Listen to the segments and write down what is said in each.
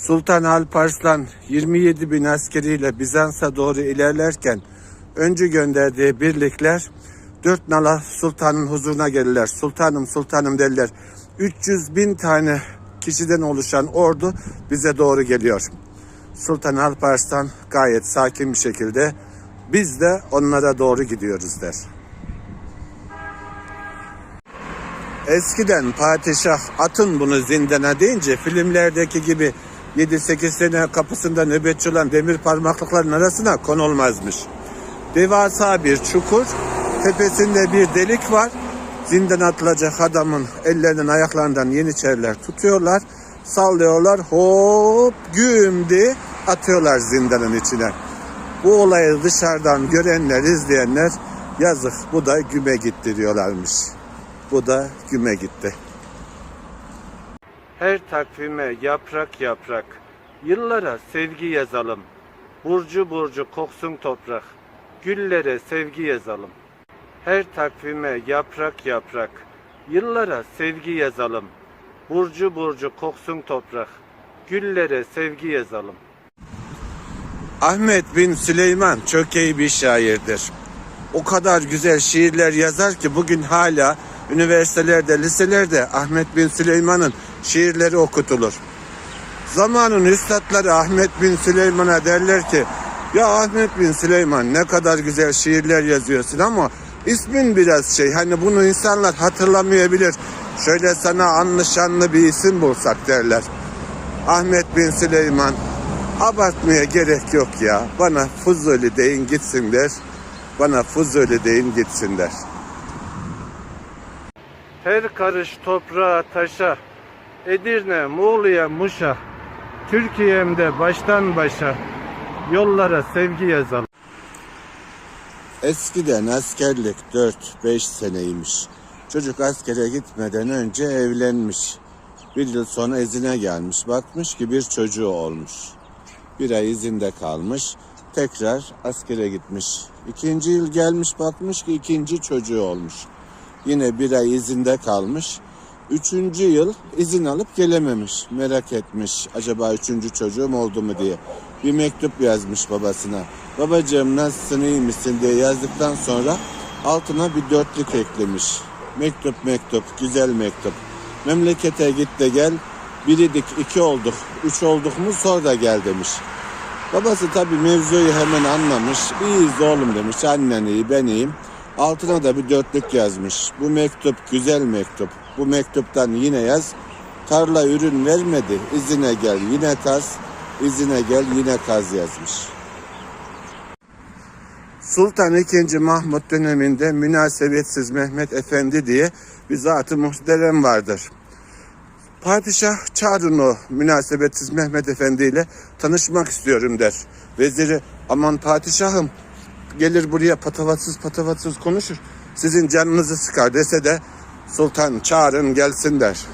Sultan Alparslan 27 bin askeriyle Bizans'a doğru ilerlerken önce gönderdiği birlikler dört nala sultanın huzuruna gelirler. Sultanım sultanım derler. 300 bin tane kişiden oluşan ordu bize doğru geliyor. Sultan Alparslan gayet sakin bir şekilde biz de onlara doğru gidiyoruz der. Eskiden padişah atın bunu zindana deyince filmlerdeki gibi 7-8 sene kapısında nöbetçi olan demir parmaklıkların arasına konulmazmış. Devasa bir çukur, tepesinde bir delik var. Zindan atılacak adamın ellerinden ayaklarından yeniçeriler tutuyorlar, sallıyorlar, hop güm diye atıyorlar zindanın içine. Bu olayı dışarıdan görenler, izleyenler yazık bu da güme gitti diyorlarmış. Bu da güme gitti. Her takvime yaprak yaprak, yıllara sevgi yazalım. Burcu burcu koksun toprak, güllere sevgi yazalım. Her takvime yaprak yaprak, yıllara sevgi yazalım. Burcu burcu koksun toprak, güllere sevgi yazalım. Ahmet bin Süleyman çok iyi bir şairdir. O kadar güzel şiirler yazar ki bugün hala üniversitelerde, liselerde Ahmet bin Süleyman'ın şiirleri okutulur. Zamanın üstadları Ahmet bin Süleyman'a derler ki ya Ahmet bin Süleyman ne kadar güzel şiirler yazıyorsun ama ismin biraz şey hani bunu insanlar hatırlamayabilir. Şöyle sana anlı şanlı bir isim bulsak derler. Ahmet bin Süleyman abartmaya gerek yok ya. Bana Fuzuli deyin gitsin der. Bana Fuzuli deyin gitsin der. Her karış toprağa taşa, Edirne, Muğlu'ya, Muş'a, Türkiye'mde baştan başa, yollara sevgi yazalım. Eskiden askerlik 4-5 seneymiş. Çocuk askere gitmeden önce evlenmiş. Bir yıl sonra izine gelmiş. Bakmış ki bir çocuğu olmuş. Bir ay izinde kalmış. Tekrar askere gitmiş. İkinci yıl gelmiş bakmış ki ikinci çocuğu olmuş. Yine bir ay izinde kalmış. Üçüncü yıl izin alıp gelememiş. Merak etmiş acaba üçüncü çocuğum oldu mu diye. Bir mektup yazmış babasına. Babacığım nasılsın iyi misin diye yazdıktan sonra altına bir dörtlük eklemiş. Mektup mektup güzel mektup. Memlekete git de gel. Biridik iki olduk. Üç olduk mu sor da gel demiş. Babası tabi mevzuyu hemen anlamış. İyiyiz oğlum demiş. Annen iyi ben iyiyim. Altına da bir dörtlük yazmış. Bu mektup güzel mektup. Bu mektuptan yine yaz. Tarla ürün vermedi. İzine gel yine kaz. İzine gel yine kaz yazmış. Sultan II. Mahmut döneminde münasebetsiz Mehmet Efendi diye bir zat-ı muhterem vardır. Padişah çağırın o münasebetsiz Mehmet Efendi ile tanışmak istiyorum der. Veziri aman padişahım gelir buraya patavatsız patavatsız konuşur. Sizin canınızı sıkar dese de sultan çağırın gelsin der.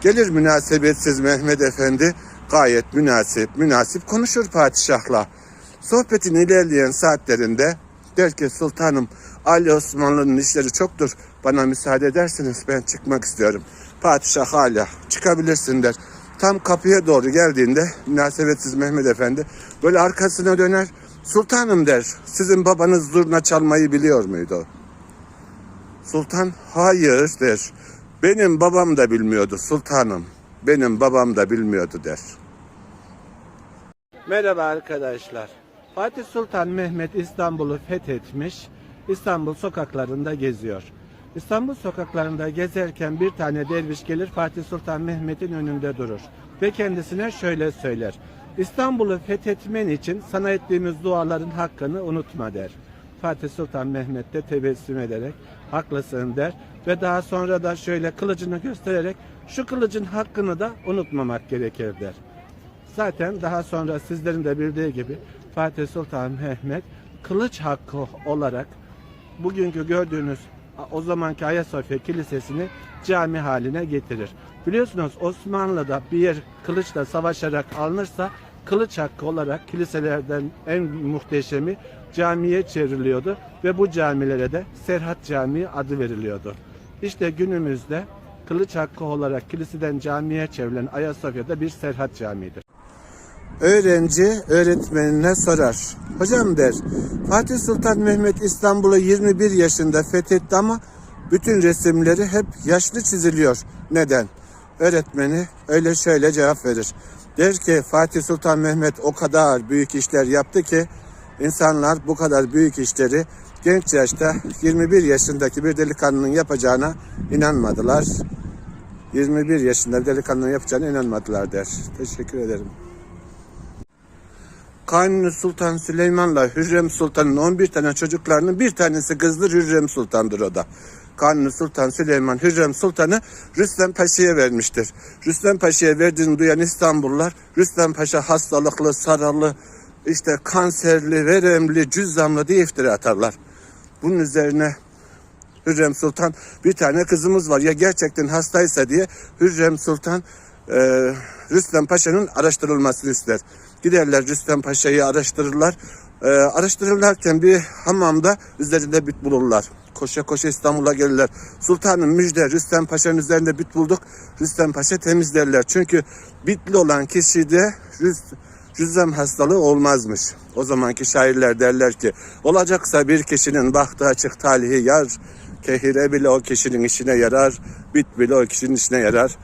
Gelir münasebetsiz Mehmet Efendi gayet münasip münasip konuşur padişahla. Sohbetin ilerleyen saatlerinde der ki sultanım Ali Osmanlı'nın işleri çoktur. Bana müsaade ederseniz ben çıkmak istiyorum. Padişah hala çıkabilirsin der. Tam kapıya doğru geldiğinde münasebetsiz Mehmet Efendi böyle arkasına döner. Sultanım der sizin babanız zurna çalmayı biliyor muydu? Sultan hayır der. Benim babam da bilmiyordu sultanım. Benim babam da bilmiyordu der. Merhaba arkadaşlar. Fatih Sultan Mehmet İstanbul'u fethetmiş. İstanbul sokaklarında geziyor. İstanbul sokaklarında gezerken bir tane derviş gelir Fatih Sultan Mehmet'in önünde durur. Ve kendisine şöyle söyler. İstanbul'u fethetmen için sana ettiğimiz duaların hakkını unutma der. Fatih Sultan Mehmet de tebessüm ederek haklısın der ve daha sonra da şöyle kılıcını göstererek şu kılıcın hakkını da unutmamak gerekir der. Zaten daha sonra sizlerin de bildiği gibi Fatih Sultan Mehmet kılıç hakkı olarak bugünkü gördüğünüz o zamanki Ayasofya Kilisesi'ni cami haline getirir. Biliyorsunuz Osmanlı'da bir kılıçla savaşarak alınırsa kılıç hakkı olarak kiliselerden en muhteşemi camiye çevriliyordu ve bu camilere de Serhat Camii adı veriliyordu. İşte günümüzde kılıç hakkı olarak kiliseden camiye çevrilen Ayasofya'da bir Serhat Camii'dir. Öğrenci öğretmenine sorar. Hocam der, Fatih Sultan Mehmet İstanbul'u 21 yaşında fethetti ama bütün resimleri hep yaşlı çiziliyor. Neden? Öğretmeni öyle şöyle cevap verir. Der ki Fatih Sultan Mehmet o kadar büyük işler yaptı ki insanlar bu kadar büyük işleri genç yaşta 21 yaşındaki bir delikanlının yapacağına inanmadılar. 21 yaşında bir delikanlının yapacağına inanmadılar der. Teşekkür ederim. Kanuni Sultan Süleyman'la Hürrem Sultan'ın 11 tane çocuklarının bir tanesi kızdır Hürrem Sultan'dır o da. Kanuni Sultan Süleyman Hürrem Sultan'ı Rüstem Paşa'ya vermiştir. Rüstem Paşa'ya verdiğini duyan İstanbullular Rüstem Paşa hastalıklı, saralı, işte kanserli, veremli, cüzzamlı diye iftira atarlar. Bunun üzerine Hürrem Sultan bir tane kızımız var ya gerçekten hastaysa diye Hürrem Sultan e, Rüstem Paşa'nın araştırılmasını ister. Giderler Rüstem Paşa'yı araştırırlar. E, araştırırlarken bir hamamda üzerinde bit bulurlar. Koşa koşa İstanbul'a gelirler. Sultanım müjde Rüstem Paşa'nın üzerinde bit bulduk. Rüstem Paşa temizlerler. Çünkü bitli olan kişide Rüst, Rüstem hastalığı olmazmış. O zamanki şairler derler ki olacaksa bir kişinin bahtı açık talihi yar, kehire bile o kişinin işine yarar, bit bile o kişinin işine yarar.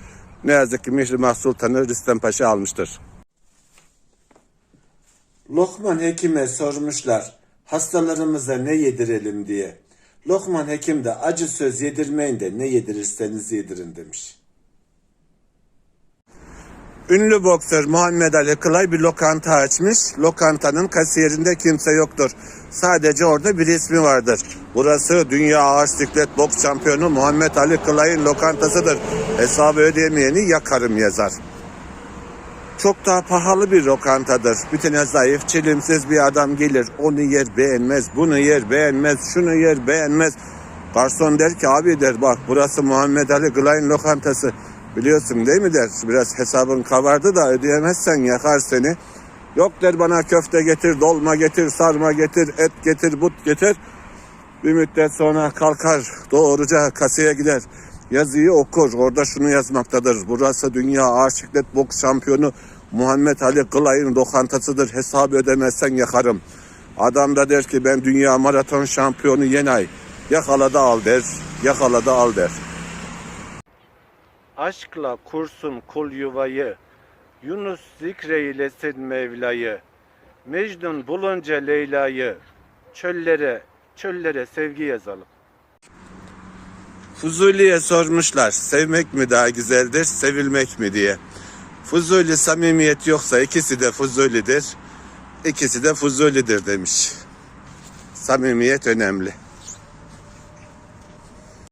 Ne yazık ki Mihrimah Sultan'ı Rüstem Paşa almıştır. Lokman Hekim'e sormuşlar hastalarımıza ne yedirelim diye. Lokman Hekim de acı söz yedirmeyin de ne yedirirseniz yedirin demiş. Ünlü boksör Muhammed Ali Kılay bir lokanta açmış. Lokantanın kasiyerinde kimse yoktur. Sadece orada bir ismi vardır. Burası dünya ağır siklet boks şampiyonu Muhammed Ali Kılay'ın lokantasıdır. Hesabı ödeyemeyeni yakarım yazar. Çok daha pahalı bir lokantadır. Bir tane zayıf, çelimsiz bir adam gelir. Onu yer beğenmez, bunu yer beğenmez, şunu yer beğenmez. Garson der ki abi der bak burası Muhammed Ali Gılay'ın lokantası. Biliyorsun değil mi der. Biraz hesabın kabardı da ödeyemezsen yakar seni. Yok der bana köfte getir, dolma getir, sarma getir, et getir, but getir. Bir müddet sonra kalkar doğruca kasaya gider. Yazıyı okur. Orada şunu yazmaktadır. Burası dünya ağır siklet boks şampiyonu Muhammed Ali Kılay'ın lokantasıdır. Hesabı ödemezsen yakarım. Adam da der ki ben dünya maraton şampiyonu Yenay. Yakala da al der. Yakala da al der. Aşkla kursun kul yuvayı. Yunus zikreylesin Mevla'yı. Mecnun bulunca Leyla'yı. Çöllere, çöllere sevgi yazalım. Fuzuli'ye sormuşlar sevmek mi daha güzeldir, sevilmek mi diye. Fuzuli samimiyet yoksa ikisi de Fuzuli'dir. İkisi de Fuzuli'dir demiş. Samimiyet önemli.